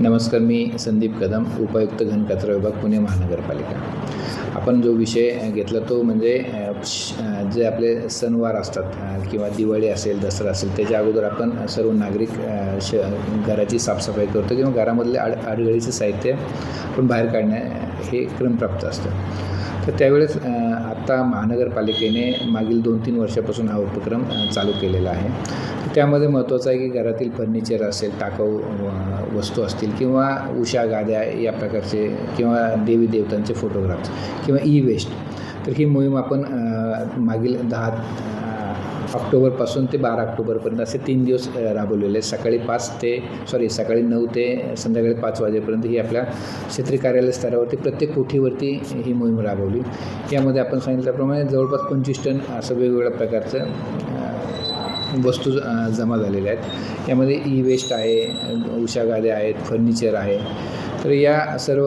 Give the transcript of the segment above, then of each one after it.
नमस्कार मी संदीप कदम उपायुक्त घनकचरा विभाग पुणे महानगरपालिका. आपण जो विषय घेतला तो म्हणजे श- जे आपले सणवार असतात किंवा दिवाळी असेल दसरा असेल त्याच्या अगोदर आपण सर्व नागरिक श घराची साफसफाई करतो किंवा घरामधले आड अडगळीचं साहित्य आपण बाहेर काढणे हे क्रमप्राप्त असतं. तर त्यावेळेस आत्ता महानगरपालिकेने मागील दोन तीन वर्षापासून हा उपक्रम चालू केलेला आहे. तर त्यामध्ये महत्त्वाचं आहे की घरातील फर्निचर असेल टाकाऊ वस्तू असतील किंवा उषा गाद्या या प्रकारचे किंवा देवी देवतांचे फोटोग्राफ्स किंवा ई वेस्ट तर ही मोहीम आपण मागील दहा ऑक्टोबरपासून ते बारा ऑक्टोबरपर्यंत असे तीन दिवस राबवलेले. आहेत सकाळी पाच ते सॉरी सकाळी नऊ ते संध्याकाळी पाच वाजेपर्यंत ही आपल्या क्षेत्रीय कार्यालय स्तरावरती प्रत्येक कोठीवरती ही मोहीम राबवली. यामध्ये आपण सांगितल्याप्रमाणे जवळपास पंचवीस टन असं वेगवेगळ्या प्रकारचं वस्तू जमा झालेल्या आहेत. यामध्ये ई वेस्ट आहे अ, उषा गाद्या आहेत फर्निचर आहे तर या सर्व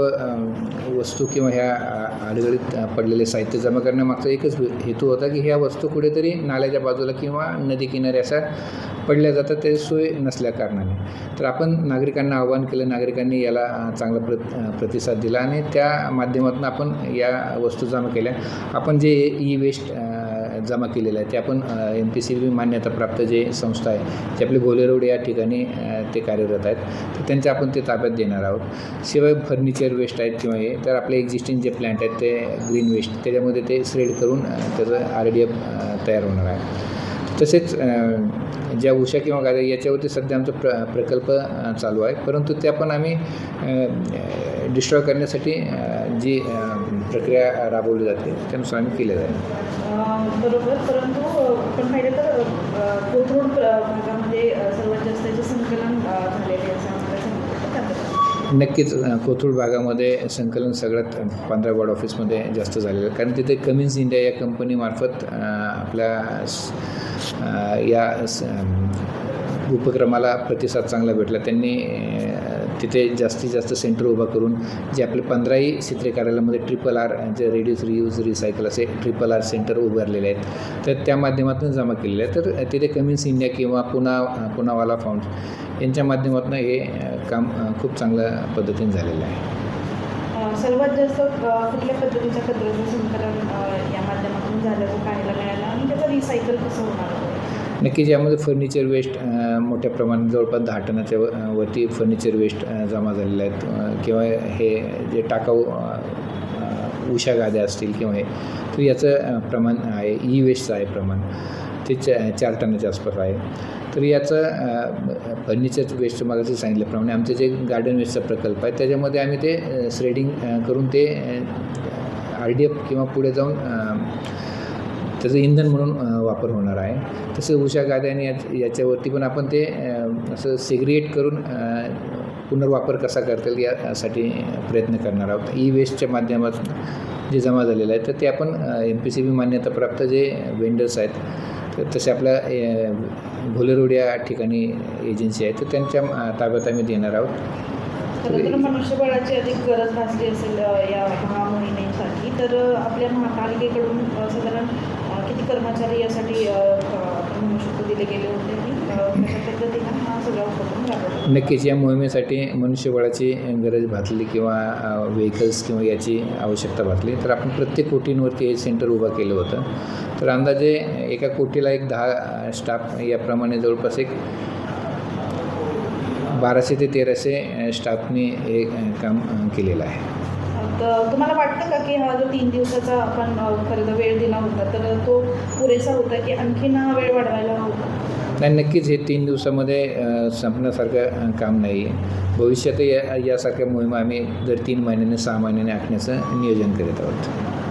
वस्तू किंवा ह्या अडगडीत अडगळीत पडलेले साहित्य जमा करण्यामागचा एकच हेतू होता की ह्या वस्तू कुठेतरी नाल्याच्या बाजूला किंवा नदी किनारी अशा पडल्या जातात ते सोय नसल्या कारणाने. तर आपण नागरिकांना आवाहन केलं नागरिकांनी याला चांगला प्र प्रतिसाद दिला आणि त्या माध्यमातून आपण या वस्तू जमा केल्या. आपण जे ई वेस्ट जमा केलेलं आहे. ते आपण एम पी सी बी मान्यताप्राप्त जे संस्था आहे जे आपले गोलेरोड या ठिकाणी ते कार्यरत आहेत. तर त्यांच्या आपण ते ताब्यात देणार आहोत. शिवाय फर्निचर वेस्ट आहेत किंवा हे तर आपले एक्झिस्टिंग जे प्लॅन्ट आहेत ते ग्रीन वेस्ट त्याच्यामध्ये ते श्रेड करून त्याचं आर डी एफ तयार होणार आहे. तसेच ज्या उषा किंवा गाड्या याच्यावरती सध्या आमचा प्र प्रकल्प चालू आहे. परंतु त्या पण आम्ही डिस्ट्रॉय करण्यासाठी जी प्रक्रिया राबवली जाते त्यानुसार आम्ही केलं जाईल बरोबर. परंतु आपण पाहिलं तर कोथरूड भागामध्ये सर्वात जास्त याचं संकलन झालेले असं नक्कीच कोथरूड भागामध्ये संकलन सगळ्यात पंधरा वॉर्ड ऑफिसमध्ये जास्त झालेलं आहे. कारण तिथे कमिन्स इंडिया या कंपनीमार्फत आपल्या या स- उपक्रमाला प्रतिसाद चांगला भेटला. त्यांनी तिथे जास्तीत जास्त सेंटर उभा करून जे आपले पंधराही चित्रे कार्यालयामध्ये ट्रिपल आर जे रेड्यूस रियूज रिसायकल असे ट्रिपल आर सेंटर उभारलेले आहेत. तर त्या माध्यमातून जमा केलेले आहे तर तिथे कमिन्स इंडिया किंवा पुना पुनावाला फाउंड यांच्या माध्यमातून हे काम खूप चांगल्या पद्धतीने झालेलं आहे. सर्वात जास्त कुठल्या पद्धतीच्या कचऱ्याचं संकलन अं, या माध्यमातून झालं पाहायला मिळालं आणि त्याचं रिसायकल कसं होणार? नक्कीच यामध्ये फर्निचर वेस्ट मोठ्या प्रमाणात जवळपास दहा टनाच्या व- वरती फर्निचर वेस्ट जमा झालेले आहेत. किंवा हे जे टाकाऊ उषा गाद्या असतील किंवा हे तर याचं प्रमाण आहे ई वेस्टचं आहे प्रमाण. ते चा चार टनाच्या आसपास आहे. तर याचं फर्निचर वेस्ट मागाचं सांगितल्याप्रमाणे आमचं जे गार्डन वेस्टचा प्रकल्प आहे त्याच्यामध्ये आम्ही ते श्रेडिंग करून ते आर डी एफ किंवा पुढे जाऊन त्याचं इंधन म्हणून वापर होणार आहे. तसं उषा गाद्या आणि याच्यावरती पण आपण ते असं सेग्रिएट करून पुनर्वापर कसा करता येईल यासाठी प्रयत्न करणार आहोत. ई वेस्टच्या माध्यमातून जे जमा झालेलं आहे तर ते आपण एम पी सी बी मान्यताप्राप्त जे वेंडर्स आहेत तर तसे आपल्या भोलेरोड या ठिकाणी एजन्सी आहे तर त्यांच्या ताब्यात आम्ही देणार आहोत. तर मनुष्यबळाची अधिक गरज भासली असेल या महामोहिमेसाठी तर आपल्या महापालिकेकडून साधारण किती कर्मचारी यासाठी म्हणू शकतो दिले गेले होते. आणि कशा पद्धतीनं हा सगळा उपक्रम राबवला. नक्कीच या मोहिमेसाठी मनुष्यबळाची गरज भासली किंवा व्हेकल्स किंवा याची आवश्यकता भासली. तर आपण प्रत्येक कोटींवरती हे सेंटर उभं केलं होतं. तर अंदाजे एका कोटीला एक दहा स्टाफ याप्रमाणे जवळपास एक बाराशे ते तेराशे स्टाफनी हे काम केलेलं आहे. तर तुम्हाला वाटतं का की हा जो तीन दिवसाचा आपण खरं तर वेळ दिला होता तर तो पुरेसा होता की आणखीन हा वेळ वाढवायला होता नाही नक्कीच हे तीन दिवसामध्ये संपण्यासारखं काम नाही. आहे भविष्यात या यासारख्या मोहिमा आम्ही दर तीन महिन्याने सहा महिन्याने आखण्याचं नियोजन करीत आहोत.